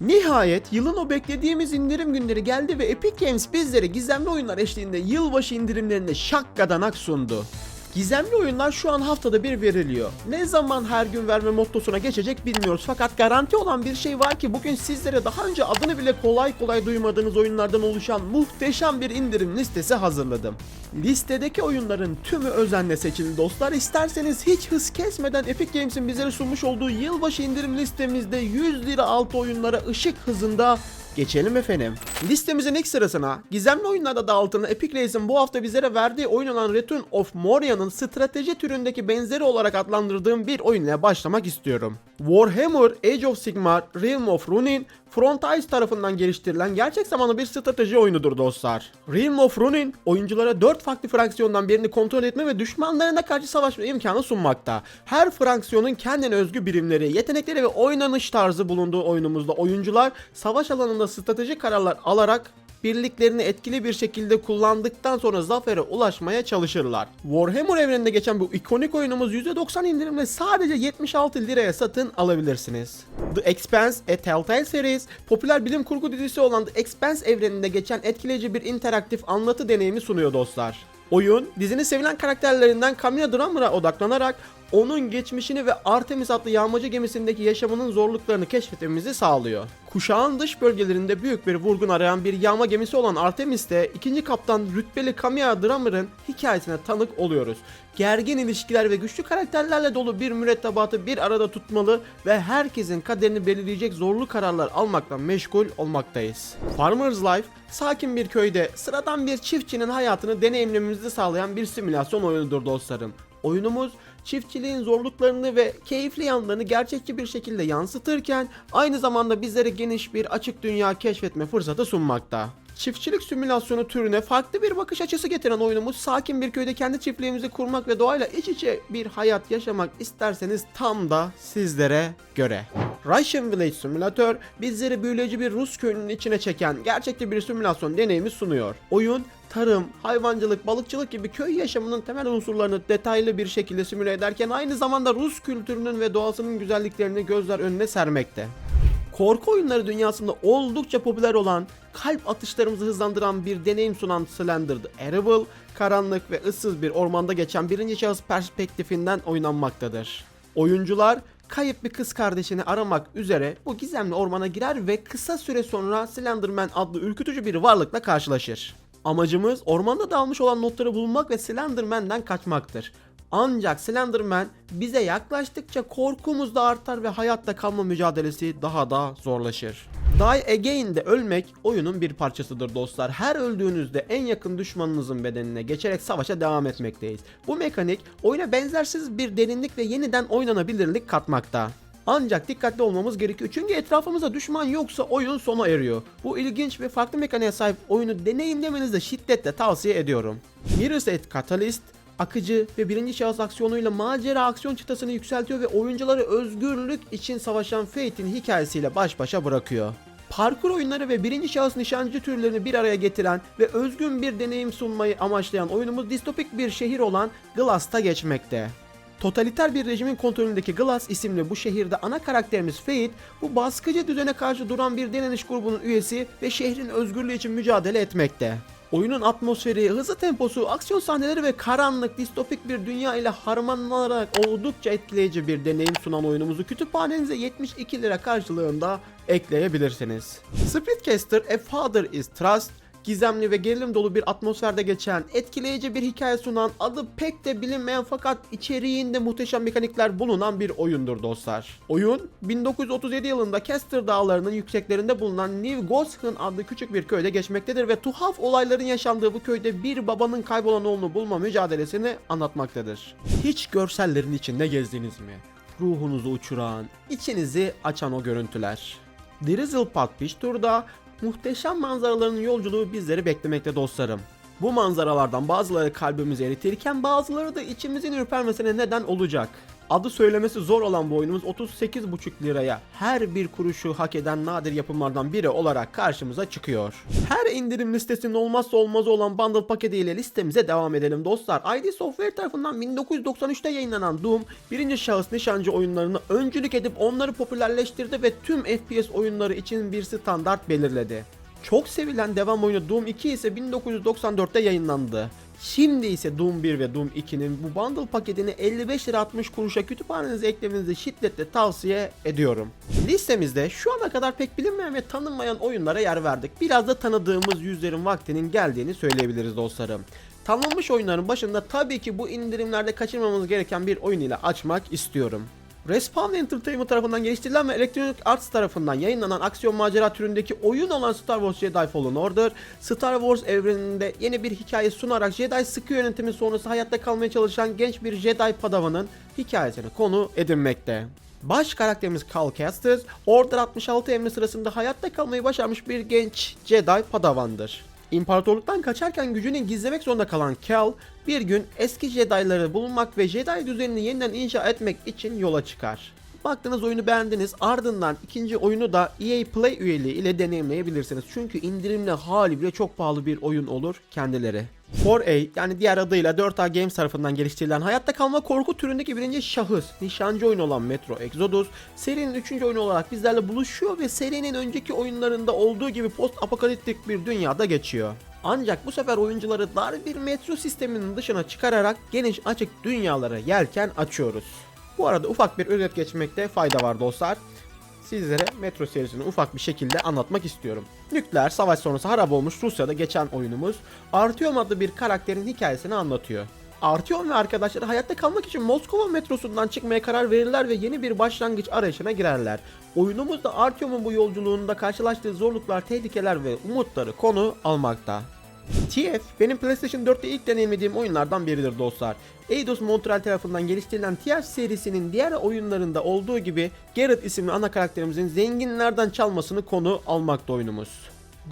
Nihayet yılın o beklediğimiz indirim günleri geldi ve Epic Games bizlere gizemli oyunlar eşliğinde yılbaşı indirimlerini şakkadanak sundu. Gizemli oyunlar şu an haftada bir veriliyor. Ne zaman her gün verme mottosuna geçecek bilmiyoruz fakat garanti olan bir şey var ki bugün sizlere daha önce adını bile kolay kolay duymadığınız oyunlardan oluşan muhteşem bir indirim listesi hazırladım. Listedeki oyunların tümü özenle seçildi dostlar. İsterseniz hiç hız kesmeden Epic Games'in bizlere sunmuş olduğu yılbaşı indirim listemizde 100 lira altı oyunlara ışık hızında Geçelim efendim. Listemizin ilk sırasına gizemli oyunlarda da altına Epic Race'in bu hafta bizlere verdiği oyun olan Return of Moria'nın strateji türündeki benzeri olarak adlandırdığım bir oyun ile başlamak istiyorum. Warhammer Age of Sigmar Realm of Ruin Frontiers tarafından geliştirilen gerçek zamanlı bir strateji oyunudur dostlar. Realm of Ruin oyunculara 4 farklı fraksiyondan birini kontrol etme ve düşmanlarına karşı savaşma imkanı sunmakta. Her fraksiyonun kendine özgü birimleri, yetenekleri ve oynanış tarzı bulunduğu oyunumuzda oyuncular savaş alanında strateji kararlar alarak birliklerini etkili bir şekilde kullandıktan sonra zafere ulaşmaya çalışırlar. Warhammer evreninde geçen bu ikonik oyunumuz %90 indirimle sadece 76 liraya satın alabilirsiniz. The Expanse A Telltale Series, popüler bilim kurgu dizisi olan The Expanse evreninde geçen etkileyici bir interaktif anlatı deneyimi sunuyor dostlar. Oyun, dizinin sevilen karakterlerinden Camilla Drummer'a odaklanarak onun geçmişini ve Artemis adlı yağmacı gemisindeki yaşamının zorluklarını keşfetmemizi sağlıyor. Kuşağın dış bölgelerinde büyük bir vurgun arayan bir yağma gemisi olan Artemis'te ikinci kaptan rütbeli Camilla Drummer'ın hikayesine tanık oluyoruz. Gergin ilişkiler ve güçlü karakterlerle dolu bir mürettebatı bir arada tutmalı ve herkesin kaderini belirleyecek zorlu kararlar almakla meşgul olmaktayız. Farmer's Life, sakin bir köyde sıradan bir çiftçinin hayatını deneyimlememizi sağlayan bir simülasyon oyunudur dostlarım. Oyunumuz çiftçiliğin zorluklarını ve keyifli yanlarını gerçekçi bir şekilde yansıtırken aynı zamanda bizlere geniş bir açık dünya keşfetme fırsatı sunmakta. Çiftçilik simülasyonu türüne farklı bir bakış açısı getiren oyunumuz sakin bir köyde kendi çiftliğimizi kurmak ve doğayla iç içe bir hayat yaşamak isterseniz tam da sizlere göre. Russian Village Simulator bizleri büyüleyici bir Rus köyünün içine çeken gerçekçi bir simülasyon deneyimi sunuyor. Oyun tarım, hayvancılık, balıkçılık gibi köy yaşamının temel unsurlarını detaylı bir şekilde simüle ederken aynı zamanda Rus kültürünün ve doğasının güzelliklerini gözler önüne sermekte. Korku oyunları dünyasında oldukça popüler olan, kalp atışlarımızı hızlandıran bir deneyim sunan Slender the Arrival, karanlık ve ıssız bir ormanda geçen birinci şahıs perspektifinden oynanmaktadır. Oyuncular kayıp bir kız kardeşini aramak üzere bu gizemli ormana girer ve kısa süre sonra Slenderman adlı ürkütücü bir varlıkla karşılaşır. Amacımız ormanda dağılmış olan notları bulmak ve Slenderman'den kaçmaktır. Ancak Slenderman bize yaklaştıkça korkumuz da artar ve hayatta kalma mücadelesi daha da zorlaşır. Die Again'de ölmek oyunun bir parçasıdır dostlar. Her öldüğünüzde en yakın düşmanınızın bedenine geçerek savaşa devam etmekteyiz. Bu mekanik oyuna benzersiz bir derinlik ve yeniden oynanabilirlik katmakta. Ancak dikkatli olmamız gerekiyor çünkü etrafımızda düşman yoksa oyun sona eriyor. Bu ilginç ve farklı mekaniğe sahip oyunu deneyimlemenizi de şiddetle tavsiye ediyorum. Mirror's Edge Catalyst akıcı ve birinci şahıs aksiyonuyla macera aksiyon çıtasını yükseltiyor ve oyuncuları özgürlük için savaşan Fate'in hikayesiyle baş başa bırakıyor. Parkur oyunları ve birinci şahıs nişancı türlerini bir araya getiren ve özgün bir deneyim sunmayı amaçlayan oyunumuz distopik bir şehir olan Glass'ta geçmekte. Totaliter bir rejimin kontrolündeki Glass isimli bu şehirde ana karakterimiz Fate, bu baskıcı düzene karşı duran bir direniş grubunun üyesi ve şehrin özgürlüğü için mücadele etmekte. Oyunun atmosferi, hızlı temposu, aksiyon sahneleri ve karanlık, distopik bir dünya ile harmanlanarak oldukça etkileyici bir deneyim sunan oyunumuzu kütüphanenize 72 lira karşılığında ekleyebilirsiniz. Splitcaster A Father is Trust gizemli ve gerilim dolu bir atmosferde geçen, etkileyici bir hikaye sunan, adı pek de bilinmeyen fakat içeriğinde muhteşem mekanikler bulunan bir oyundur dostlar. Oyun 1937 yılında Caster Dağları'nın yükseklerinde bulunan New Goshen adlı küçük bir köyde geçmektedir ve tuhaf olayların yaşandığı bu köyde bir babanın kaybolan oğlunu bulma mücadelesini anlatmaktadır. Hiç görsellerin içinde gezdiniz mi? Ruhunuzu uçuran, içinizi açan o görüntüler. Drizzle Beach Tour'da muhteşem manzaraların yolculuğu bizleri beklemekte dostlarım. Bu manzaralardan bazıları kalbimizi eritirken bazıları da içimizin ürpermesine neden olacak. Adı söylemesi zor olan bu oyunumuz 38,5 liraya her bir kuruşu hak eden nadir yapımlardan biri olarak karşımıza çıkıyor. Her indirim listesinin olmazsa olmazı olan bundle paketiyle listemize devam edelim dostlar. ID Software tarafından 1993'te yayınlanan Doom birinci şahıs nişancı oyunlarını öncülük edip onları popülerleştirdi ve tüm FPS oyunları için bir standart belirledi. Çok sevilen devam oyunu Doom 2 ise 1994'te yayınlandı. Şimdi ise Doom 1 ve Doom 2'nin bu bundle paketini 55 lira 60 kuruşa kütüphanenize eklemenizi şiddetle tavsiye ediyorum. Listemizde şu ana kadar pek bilinmeyen ve tanınmayan oyunlara yer verdik. Biraz da tanıdığımız yüzlerin vaktinin geldiğini söyleyebiliriz dostlarım. Tanınmış oyunların başında tabii ki bu indirimlerde kaçırmamamız gereken bir oyun ile açmak istiyorum. Respawn Entertainment tarafından geliştirilen ve Electronic Arts tarafından yayınlanan aksiyon macera türündeki oyun olan Star Wars Jedi Fallen Order, Star Wars evreninde yeni bir hikaye sunarak Jedi sıkı yönetimi sonrası hayatta kalmaya çalışan genç bir Jedi padavanın hikayesini konu edinmekte. Baş karakterimiz Cal Kestis, Order 66 emri sırasında hayatta kalmayı başarmış bir genç Jedi padavandır. İmparatorluktan kaçarken gücünü gizlemek zorunda kalan Cal, bir gün eski Jedi'ları bulmak ve Jedi düzenini yeniden inşa etmek için yola çıkar. Baktınız oyunu beğendiniz ardından ikinci oyunu da EA Play üyeliği ile deneyimleyebilirsiniz. Çünkü indirimli hali bile çok pahalı bir oyun olur kendileri. 4A yani diğer adıyla 4A Games tarafından geliştirilen hayatta kalma korku türündeki birinci şahıs nişancı oyun olan Metro Exodus serinin üçüncü oyunu olarak bizlerle buluşuyor ve serinin önceki oyunlarında olduğu gibi post apokaliptik bir dünyada geçiyor. Ancak bu sefer oyuncuları dar bir metro sisteminin dışına çıkararak geniş açık dünyalara yelken açıyoruz. Bu arada ufak bir özet geçmekte fayda var dostlar. Sizlere Metro serisini ufak bir şekilde anlatmak istiyorum. Nükleer savaş sonrası harap olmuş Rusya'da geçen oyunumuz Artyom adlı bir karakterin hikayesini anlatıyor. Artyom ve arkadaşları hayatta kalmak için Moskova metrosundan çıkmaya karar verirler ve yeni bir başlangıç arayışına girerler. Oyunumuz da Artyom'un bu yolculuğunda karşılaştığı zorluklar, tehlikeler ve umutları konu almakta. TF benim PlayStation 4'te ilk deneyimlediğim oyunlardan biridir dostlar. Eidos Montreal tarafından geliştirilen TF serisinin diğer oyunlarında olduğu gibi Garrett isimli ana karakterimizin zenginlerden çalmasını konu almakta oyunumuz.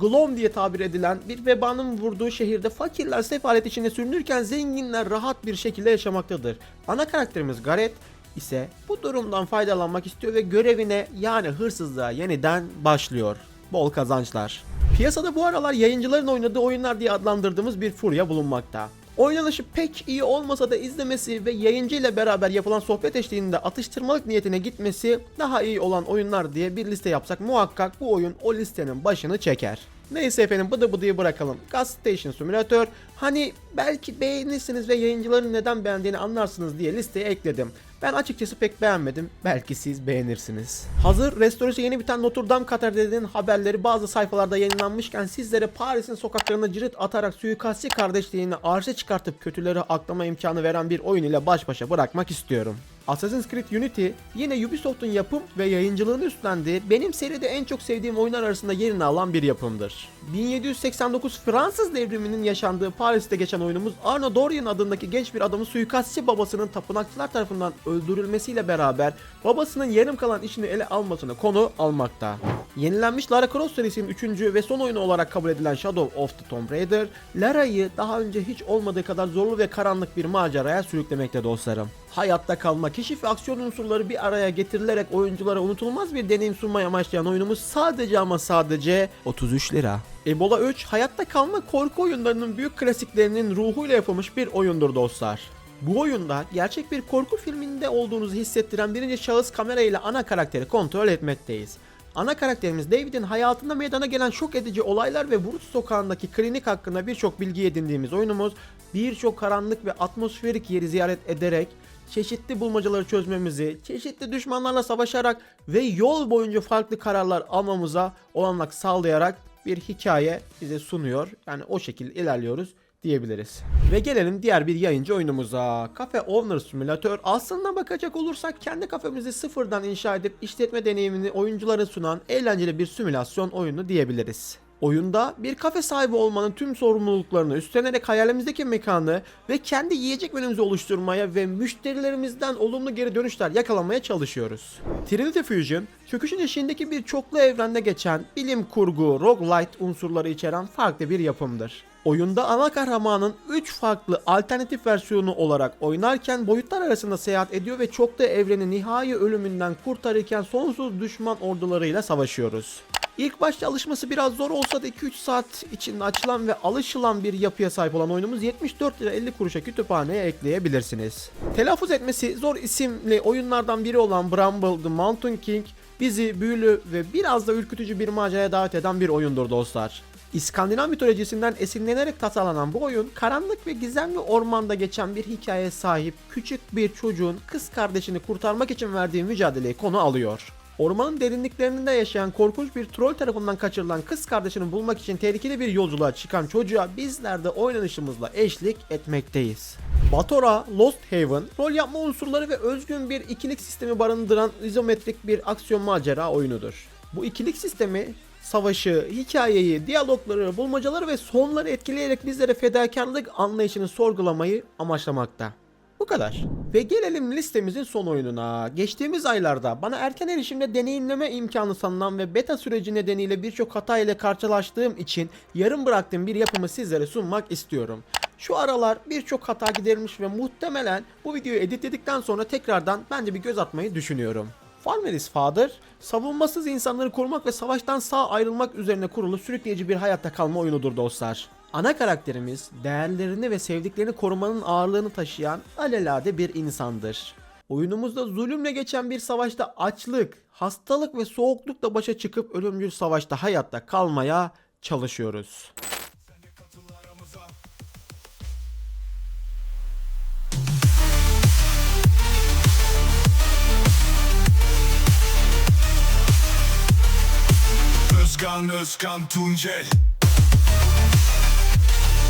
Glom diye tabir edilen bir vebanın vurduğu şehirde fakirler sefalet içinde sürünürken zenginler rahat bir şekilde yaşamaktadır. Ana karakterimiz Garrett ise bu durumdan faydalanmak istiyor ve görevine yani hırsızlığa yeniden başlıyor. Bol kazançlar. Piyasada bu aralar yayıncıların oynadığı oyunlar diye adlandırdığımız bir furya bulunmakta. Oynanışı pek iyi olmasa da izlemesi ve yayıncı ile beraber yapılan sohbet eşliğinde atıştırmalık niyetine gitmesi daha iyi olan oyunlar diye bir liste yapsak muhakkak bu oyun o listenin başını çeker. Neyse efendim bıdı bıdıyı bırakalım. Gas Station Simulator hani belki beğenirsiniz ve yayıncıların neden beğendiğini anlarsınız diye listeye ekledim. Ben açıkçası pek beğenmedim. Belki siz beğenirsiniz. Hazır restoresi yeni biten Notre Dame Katedrali'nin haberleri bazı sayfalarda yayınlanmışken sizlere Paris'in sokaklarına cirit atarak suikastçı kardeşliğini arşa çıkartıp kötüleri aklama imkanı veren bir oyun ile baş başa bırakmak istiyorum. Assassin's Creed Unity yine Ubisoft'un yapım ve yayıncılığını üstlendiği benim seride en çok sevdiğim oyunlar arasında yerini alan bir yapımdır. 1789 Fransız devriminin yaşandığı Paris'te geçen oyunumuz Arno Dorian adındaki genç bir adamın suikastçı babasının tapınakçılar tarafından öldürülmesiyle beraber babasının yarım kalan işini ele almasına konu almakta. Yenilenmiş Lara Croft serisinin 3. ve son oyunu olarak kabul edilen Shadow of the Tomb Raider, Lara'yı daha önce hiç olmadığı kadar zorlu ve karanlık bir maceraya sürüklemekte dostlarım. Hayatta kalma, keşif ve aksiyon unsurları bir araya getirilerek oyunculara unutulmaz bir deneyim sunmayı amaçlayan oyunumuz sadece ama sadece 33 lira. Ebola 3, hayatta kalma korku oyunlarının büyük klasiklerinin ruhuyla yapılmış bir oyundur dostlar. Bu oyunda gerçek bir korku filminde olduğunuzu hissettiren birinci şahıs kamera ile ana karakteri kontrol etmekteyiz. Ana karakterimiz David'in hayatında meydana gelen şok edici olaylar ve Bruce sokağındaki klinik hakkında birçok bilgi edindiğimiz oyunumuz birçok karanlık ve atmosferik yeri ziyaret ederek çeşitli bulmacaları çözmemizi, çeşitli düşmanlarla savaşarak ve yol boyunca farklı kararlar almamıza olanak sağlayarak bir hikaye bize sunuyor. Yani o şekilde ilerliyoruz diyebiliriz. Ve gelelim diğer bir yayıncı oyunumuza. Cafe Owner Simulator. Aslında bakacak olursak kendi kafemizi sıfırdan inşa edip işletme deneyimini oyunculara sunan eğlenceli bir simülasyon oyunu diyebiliriz. Oyunda bir kafe sahibi olmanın tüm sorumluluklarını üstlenerek hayalimizdeki mekanı ve kendi yiyecek menümüzü oluşturmaya ve müşterilerimizden olumlu geri dönüşler yakalamaya çalışıyoruz. Trinity Fusion, çöküşün eşiğindeki bir çoklu evrende geçen bilim kurgu, roguelite unsurları içeren farklı bir yapımdır. Oyunda ana kahramanın 3 farklı alternatif versiyonu olarak oynarken boyutlar arasında seyahat ediyor ve çok da evreni nihai ölümünden kurtarırken sonsuz düşman ordularıyla savaşıyoruz. İlk başta alışması biraz zor olsa da 2-3 saat içinde açılan ve alışılan bir yapıya sahip olan oyunumuz 74 lira 50 kuruşa kütüphaneye ekleyebilirsiniz. Telaffuz etmesi zor isimli oyunlardan biri olan Bramble The Mountain King bizi büyülü ve biraz da ürkütücü bir maceraya davet eden bir oyundur dostlar. İskandinav mitolojisinden esinlenerek tasarlanan bu oyun karanlık ve gizemli ormanda geçen bir hikayeye sahip küçük bir çocuğun kız kardeşini kurtarmak için verdiği mücadeleyi konu alıyor. Ormanın derinliklerinde yaşayan korkunç bir troll tarafından kaçırılan kız kardeşini bulmak için tehlikeli bir yolculuğa çıkan çocuğa bizler de oynanışımızla eşlik etmekteyiz. Batora Lost Haven, rol yapma unsurları ve özgün bir ikilik sistemi barındıran izometrik bir aksiyon macera oyunudur. Bu ikilik sistemi savaşı, hikayeyi, diyalogları, bulmacaları ve sonları etkileyerek bizlere fedakarlık anlayışını sorgulamayı amaçlamakta. Bu kadar. Ve gelelim listemizin son oyununa. Geçtiğimiz aylarda bana erken erişimde deneyimleme imkanı sanılan ve beta süreci nedeniyle birçok hata ile karşılaştığım için yarım bıraktığım bir yapımı sizlere sunmak istiyorum. Şu aralar birçok hata giderilmiş ve muhtemelen bu videoyu editledikten sonra tekrardan bence bir göz atmayı düşünüyorum. Farmeris Father, savunmasız insanları korumak ve savaştan sağ ayrılmak üzerine kurulu sürükleyici bir hayatta kalma oyunudur dostlar. Ana karakterimiz değerlerini ve sevdiklerini korumanın ağırlığını taşıyan alelade bir insandır. Oyunumuzda zulümle geçen bir savaşta açlık, hastalık ve soğuklukla başa çıkıp ölümcül savaşta hayatta kalmaya çalışıyoruz. Özkan Özkan Tuncel